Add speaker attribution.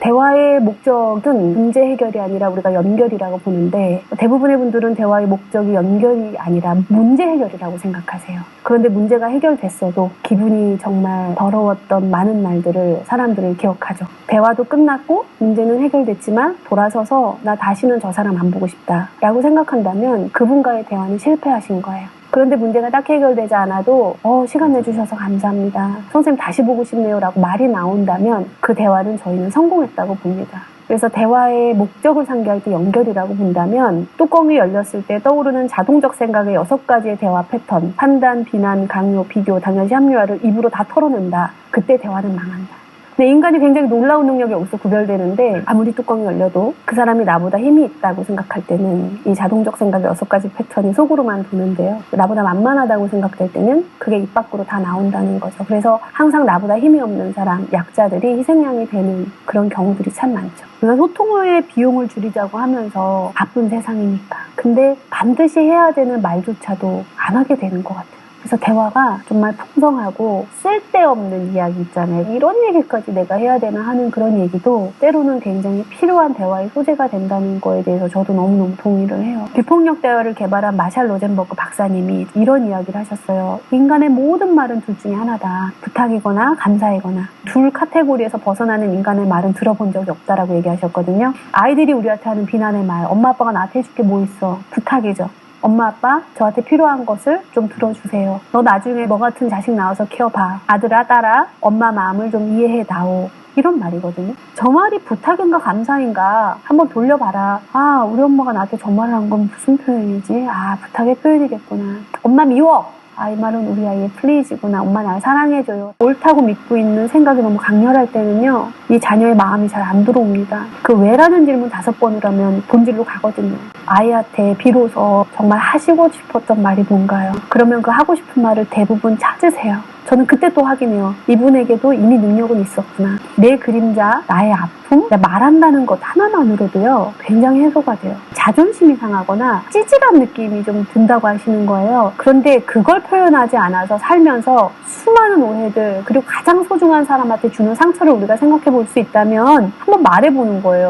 Speaker 1: 대화의 목적은 문제 해결이 아니라 우리가 연결이라고 보는데 대부분의 분들은 대화의 목적이 연결이 아니라 문제 해결이라고 생각하세요. 그런데 문제가 해결됐어도 기분이 정말 더러웠던 많은 날들을 사람들을 기억하죠. 대화도 끝났고 문제는 해결됐지만 돌아서서 나 다시는 저 사람 안 보고 싶다라고 생각한다면 그분과의 대화는 실패하신 거예요. 그런데 문제가 딱 해결되지 않아도 어, 시간 내주셔서 감사합니다. 선생님 다시 보고 싶네요 라고 말이 나온다면 그 대화는 저희는 성공했다고 봅니다. 그래서 대화의 목적을 상기할 때 연결이라고 본다면 뚜껑이 열렸을 때 떠오르는 자동적 생각의 여섯 가지의 대화 패턴, 판단, 비난, 강요, 비교, 당연시 합리화를 입으로 다 털어낸다. 그때 대화는 망한다. 근데 인간이 굉장히 놀라운 능력이 여기서 구별되는데 아무리 뚜껑이 열려도 그 사람이 나보다 힘이 있다고 생각할 때는 이 자동적 생각의 여섯 가지 패턴이 속으로만 도는데요. 나보다 만만하다고 생각될 때는 그게 입 밖으로 다 나온다는 거죠. 그래서 항상 나보다 힘이 없는 사람, 약자들이 희생양이 되는 그런 경우들이 참 많죠. 우리가 소통의 비용을 줄이자고 하면서 바쁜 세상이니까. 근데 반드시 해야 되는 말조차도 안 하게 되는 것 같아요. 그래서 대화가 정말 풍성하고 쓸데없는 이야기 있잖아요. 이런 얘기까지 내가 해야 되나 하는 그런 얘기도 때로는 굉장히 필요한 대화의 소재가 된다는 거에 대해서 저도 너무너무 동의를 해요. 비폭력 대화를 개발한 마샬 로젠버그 박사님이 이런 이야기를 하셨어요. 인간의 모든 말은 둘 중에 하나다. 부탁이거나 감사이거나 둘 카테고리에서 벗어나는 인간의 말은 들어본 적이 없다라고 얘기하셨거든요. 아이들이 우리한테 하는 비난의 말, 엄마 아빠가 나한테 해줄 게 뭐 있어? 부탁이죠. 엄마 아빠 저한테 필요한 것을 좀 들어주세요. 너 나중에 너 같은 자식 나와서 키워봐. 아들아 딸아 엄마 마음을 좀 이해해 다오. 이런 말이거든요. 저 말이 부탁인가 감사인가 한번 돌려봐라. 아 우리 엄마가 나한테 저 말을 한 건 무슨 표현이지? 아 부탁의 표현이겠구나. 엄마 미워. 아, 이 말은 우리 아이의 플리즈구나. 엄마 날 사랑해줘요. 옳다고 믿고 있는 생각이 너무 강렬할 때는요, 이 자녀의 마음이 잘 안 들어옵니다. 그 왜라는 질문 다섯 번을 하면 본질로 가거든요. 아이한테 비로소 정말 하시고 싶었던 말이 뭔가요? 그러면 그 하고 싶은 말을 대부분 찾으세요. 저는 그때 또 확인해요. 이분에게도 이미 능력은 있었구나. 내 그림자, 나의 아픔, 말한다는 것 하나만으로도요, 굉장히 해소가 돼요. 자존심이 상하거나 찌질한 느낌이 좀 든다고 하시는 거예요. 그런데 그걸 표현하지 않아서 살면서 수많은 오해들, 그리고 가장 소중한 사람한테 주는 상처를 우리가 생각해 볼 수 있다면 한번 말해보는 거예요.